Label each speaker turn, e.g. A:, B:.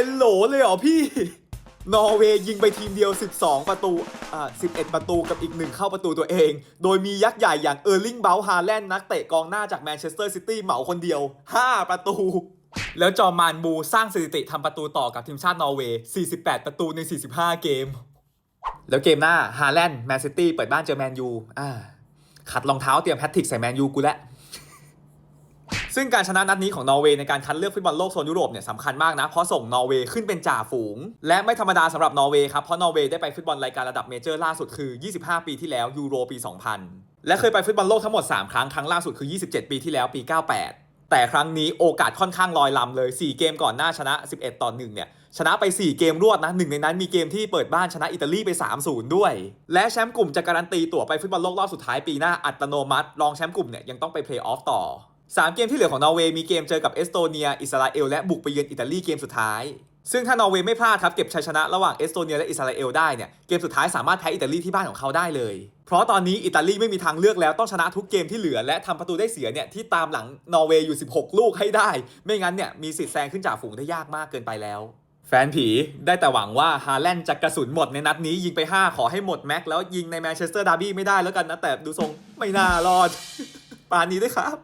A: เป็นโหลเลยเหรอพี่ นอร์เวย์ยิงไปทีมเดียว 12 ประตู อ่า 11 ประตูกับอีกหนึ่งเข้าประตูตัวเอง โดยมียักษ์ใหญ่อย่างเออร์ลิงเบลฮาแลนด์นักเตะกองหน้าจากแมนเชสเตอร์ซิตี้เหมาคนเดียว 5 ประตู แล้วจอมานบูสร้างสถิติทำประตูต่อกับทีมชาตินอร์เวย์ 48 ประตูใน 45 เกม แล้วเกมหน้าฮาแลนด์แมนซิตี้เปิดบ้านเจอแมนยู อ่า ขัดรองเท้าเตรียมแพทริกใส่แมนยูกูแล้ว ซึ่งการชนะนัดนี้ของนอร์เวย์ในการคัดเลือกฟุตบอลโลกโซนยุโรปเนี่ยสำคัญมากนะ เพราะส่งนอร์เวย์ขึ้นเป็นจ่าฝูง และไม่ธรรมดาสำหรับนอร์เวย์ครับ เพราะนอร์เวย์ได้ไปฟุตบอลรายการระดับเมเจอร์ล่าสุดคือ 25 ปีที่แล้วยูโรปี 2000 และเคยไปฟุตบอลโลกทั้งหมด 3 ครั้ง ครั้งล่าสุดคือ 27 ปีที่แล้วปี 98 แต่ครั้งนี้โอกาสค่อนข้างลอยลำเลย 4 เกมก่อนหน้าชนะ 11 ต่อ 1 เนี่ยชนะไป 4 เกมรวดนะหนึ่งในนั้นมีเกมที่เปิดบ้านชนะอิตาลีไป 3-0 ด้วย และแชมป์กลุ่มจะการันตีตั๋วไปฟุตบอลโลกรอบสุดท้ายปีหน้าอัตโนมัติ รองแชมป์กลุ่มเนี่ยยังต้องไปเพลย์ออฟต่อ 3 เกมที่เหลือของนอร์เวย์มีเกมเจอกับเอสโตเนีย อิสราเอลและบุกไปเยือนอิตาลีเกมสุดท้าย ซึ่งถ้านอร์เวย์ไม่พลาดครับเก็บชัยชนะระหว่างเอสโตเนียและอิสราเอลได้เนี่ยเกมสุดท้ายสามารถแพ้อิตาลีที่บ้านของเขาได้เลย เพราะตอนนี้อิตาลีไม่มีทางเลือกแล้วต้องชนะทุกเกมที่เหลือและทำประตูได้เสียเนี่ยที่ตามหลังนอร์เวย์อยู่ 16 ลูกให้ได้ ไม่งั้นเนี่ยมีสิทธิ์แซงขึ้นจากฝูงได้ยากมากเกินไปแล้วแฟนผีได้แต่หวังว่าฮาแลนด์จะกระสุนหมดในนัดนี้ยิงไป 5 ขอให้หมดแม็กแล้วยิงในแมนเชสเตอร์ดาร์บี้ไม่ได้แล้วกันนะแต่ดูทรงไม่น่ารอดปานนี้ด้วยครับ